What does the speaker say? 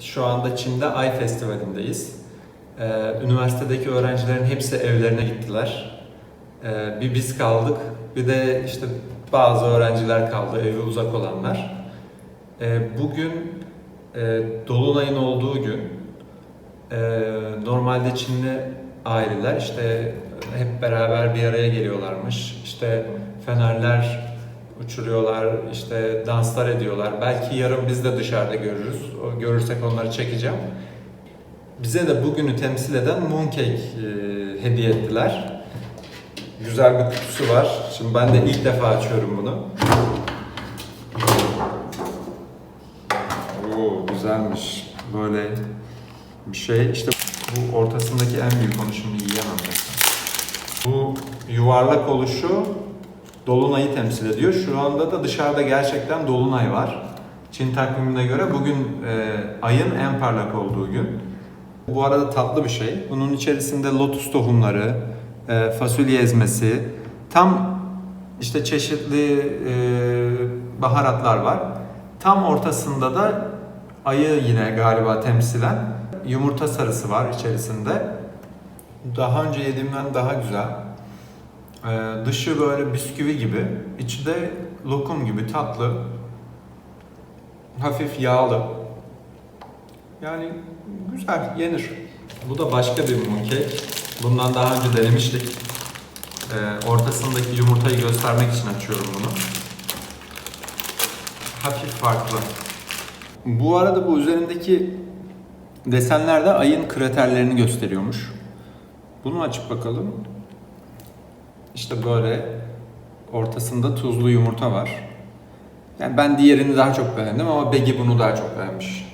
Şu anda Çin'de Ay Festivali'ndeyiz. Ee, üniversitedeki öğrencilerin hepsi evlerine gittiler. Ee, bir biz kaldık, bir de işte bazı öğrenciler kaldı, evi uzak olanlar. Ee, bugün e, Dolunay'ın olduğu gün. Ee, normalde Çinli aileler işte hep beraber bir araya geliyorlarmış. İşte fenerler uçuruyorlar, işte danslar ediyorlar. Belki yarın biz de dışarıda görürüz. Görürsek onları çekeceğim. Bize de bugünü temsil eden mooncake e, hediye ettiler. Güzel bir kutusu var. Şimdi ben de ilk defa açıyorum bunu. Oo güzelmiş. Böyle bir şey. İşte bu ortasındaki en büyük onu yiyemem. Bu yuvarlak oluşu Dolunay'ı temsil ediyor. Şu anda da dışarıda gerçekten Dolunay var. Çin takvimine göre bugün e, ayın en parlak olduğu gün. Bu arada tatlı bir şey. Bunun içerisinde lotus tohumları, e, fasulye ezmesi, tam işte çeşitli e, baharatlar var. Tam ortasında da ayı yine galiba temsilen yumurta sarısı var içerisinde. Daha önce yediğimden daha güzel. Ee, dışı böyle bisküvi gibi, içi de lokum gibi tatlı. Hafif yağlı. Yani güzel, yenir. Bu da başka bir mooncake. Bundan daha önce denemiştik. Ee, ortasındaki yumurtayı göstermek için açıyorum bunu. Hafif farklı. Bu arada bu üzerindeki desenler de ayın kraterlerini gösteriyormuş. Bunu açıp bakalım. İşte böyle ortasında tuzlu yumurta var. Yani ben diğerini daha çok beğendim ama Begi bunu daha çok beğenmiş.